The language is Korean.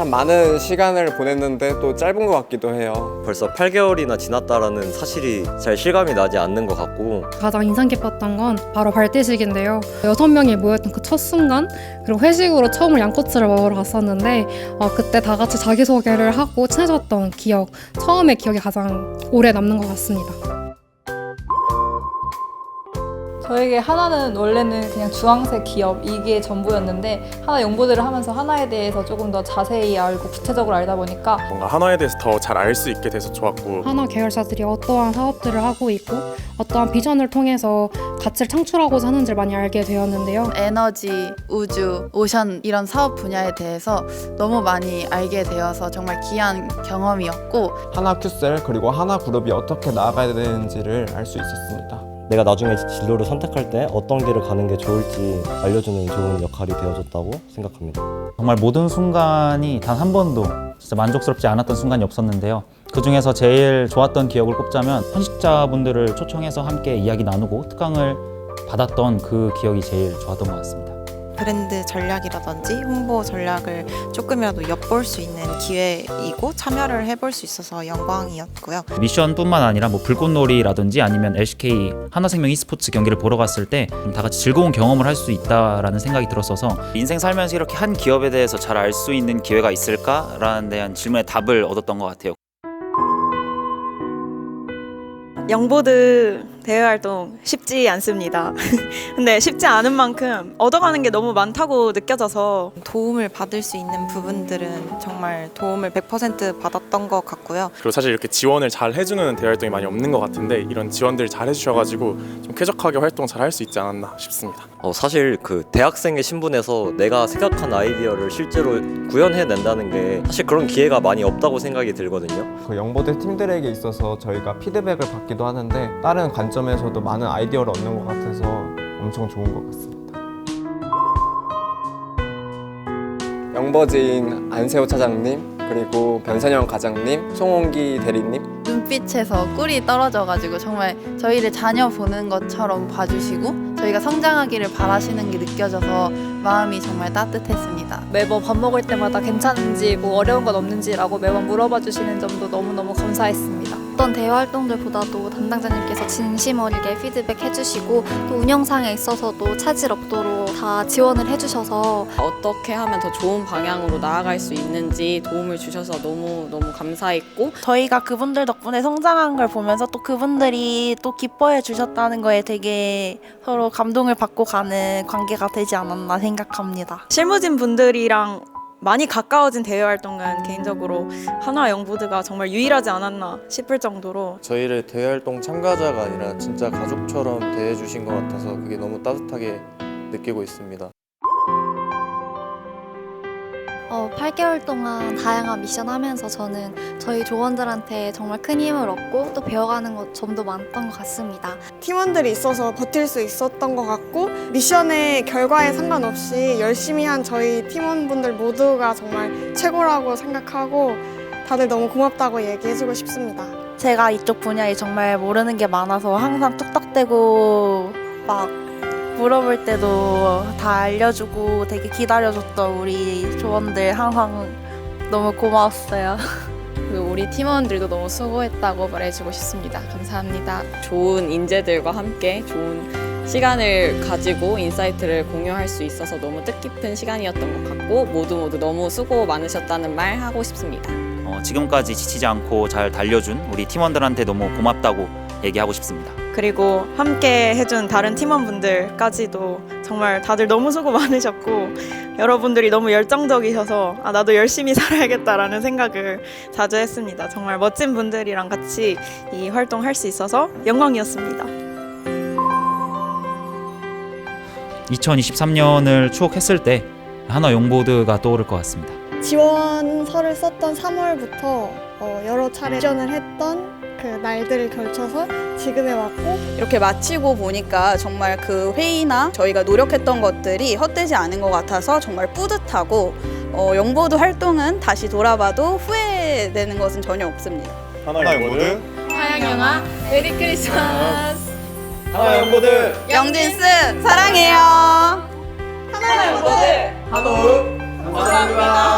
참 많은 시간을 보냈는데 또 짧은 것 같기도 해요. 벌써 8개월이나 지났다라는 사실이 잘 실감이 나지 않는 것 같고 가장 인상 깊었던 건 바로 발대식인데요. 여섯 명이 모였던 그 첫 순간 그리고 회식으로 처음으로 양꼬치를 먹으러 갔었는데 어, 그때 다 같이 자기소개를 하고 친해졌던 기억 처음의 기억이 가장 오래 남는 것 같습니다. 저에게 하나는 원래는 그냥 주황색 기업 이게 전부였는데 하나 연구들을 하면서 하나에 대해서 조금 더 자세히 알고 구체적으로 알다 보니까 뭔가 하나에 대해서 더 잘 알 수 있게 돼서 좋았고 하나 계열사들이 어떠한 사업들을 하고 있고 어떠한 비전을 통해서 가치를 창출하고자 하는지를 많이 알게 되었는데요. 에너지, 우주, 오션 이런 사업 분야에 대해서 너무 많이 알게 되어서 정말 귀한 경험이었고 하나 큐셀 그리고 하나 그룹이 어떻게 나아가야 되는지를 알 수 있었습니다. 내가 나중에 진로를 선택할 때 어떤 길을 가는 게 좋을지 알려주는 좋은 역할이 되어줬다고 생각합니다. 정말 모든 순간이 단 한 번도 진짜 만족스럽지 않았던 순간이 없었는데요. 그 중에서 제일 좋았던 기억을 꼽자면 현직자분들을 초청해서 함께 이야기 나누고 특강을 받았던 그 기억이 제일 좋았던 것 같습니다. 브랜드 전략이라든지 홍보 전략을 조금이라도 엿볼 수 있는 기회이고 참여를 해볼 수 있어서 영광이었고요. 미션뿐만 아니라 뭐 불꽃놀이라든지 아니면 LCK 하나생명 e스포츠 경기를 보러 갔을 때 다 같이 즐거운 경험을 할 수 있다라는 생각이 들었어서 인생 살면서 이렇게 한 기업에 대해서 잘 알 수 있는 기회가 있을까라는 대한 질문에 답을 얻었던 것 같아요. 영보드 대외 활동 쉽지 않습니다. 근데 쉽지 않은 만큼 얻어가는 게 너무 많다고 느껴져서 도움을 받을 수 있는 부분들은 정말 도움을 100% 받았던 것 같고요. 그리고 사실 이렇게 지원을 잘 해주는 대외 활동이 많이 없는 것 같은데 이런 지원들을 잘 해주셔가지고 좀 쾌적하게 활동 잘 할 수 있지 않았나 싶습니다. 어, 사실 그 대학생의 신분에서 내가 생각한 아이디어를 실제로 구현해낸다는 게 사실 그런 기회가 많이 없다고 생각이 들거든요. 그 영보드 팀들에게 있어서 저희가 피드백을 받기도 하는데 다른 관점에서도 많은 아이디어를 얻는 것 같아서 엄청 좋은 것 같습니다. 영버즈인 안세호 차장님 그리고 변선영 과장님, 송홍기 대리님 눈빛에서 꿀이 떨어져가지고 정말 저희를 자녀 보는 것처럼 봐주시고 저희가 성장하기를 바라시는 게 느껴져서 마음이 정말 따뜻했습니다. 매번 밥 먹을 때마다 괜찮은지 뭐 어려운 건 없는지라고 매번 물어봐 주시는 점도 너무너무 감사했습니다. 어떤 대화 활동들보다도 담당자님께서 진심 어리게 피드백 해주시고 또 운영상에 있어서도 차질 없도록 다 지원을 해주셔서 어떻게 하면 더 좋은 방향으로 나아갈 수 있는지 도움을 주셔서 너무 너무 감사했고 저희가 그분들 덕분에 성장한 걸 보면서 또 그분들이 또 기뻐해 주셨다는 거에 되게 서로 감동을 받고 가는 관계가 되지 않았나 생각합니다. 실무진 분들이랑 많이 가까워진 대외 활동은 개인적으로 하나 영보드가 정말 유일하지 않았나 싶을 정도로 저희를 대활동 참가자가 아니라 진짜 가족처럼 대해주신 것 같아서 그게 너무 따뜻하게 느끼고 있습니다. 어, 8개월 동안 다양한 미션 하면서 저는 저희 조원들한테 정말 큰 힘을 얻고 또 배워가는 것 점도 많았던 것 같습니다. 팀원들이 있어서 버틸 수 있었던 것 같고 미션의 결과에 상관없이 열심히 한 저희 팀원분들 모두가 정말 최고라고 생각하고 다들 너무 고맙다고 얘기해주고 싶습니다. 제가 이쪽 분야에 정말 모르는 게 많아서 항상 뚝딱대고 막 물어볼 때도 다 알려주고 되게 기다려줬던 우리 조원들 항상 너무 고마웠어요. 그리고 우리 팀원들도 너무 수고했다고 말해주고 싶습니다. 감사합니다. 좋은 인재들과 함께 좋은 시간을 가지고 인사이트를 공유할 수 있어서 너무 뜻깊은 시간이었던 것 같고 모두 모두 너무 수고 많으셨다는 말 하고 싶습니다. 어, 지금까지 지치지 않고 잘 달려준 우리 팀원들한테 너무 고맙다고 얘기하고 싶습니다. 그리고 함께 해준 다른 팀원분들까지도 정말 다들 너무 수고 많으셨고 여러분들이 너무 열정적이셔서 아, 나도 열심히 살아야겠다라는 생각을 자주 했습니다. 정말 멋진 분들이랑 같이 이 활동할 수 있어서 영광이었습니다. 2023년을 추억했을 때 하나 용보드가 떠오를 것 같습니다. 지원서를 썼던 3월부터 어, 여러 차례 지원을 했던 그 날들을 걸쳐서 지금에 왔고 이렇게 마치고 보니까 정말 그 회의나 저희가 노력했던 것들이 헛되지 않은 것 같아서 정말 뿌듯하고 어, 영보드 활동은 다시 돌아봐도 후회되는 것은 전혀 없습니다. 하나의 모드 하양영화. 메리 크리스마스. 하나의 영보드 영진스 사랑해요. 하나의 영보드 한호흡 감사합니다.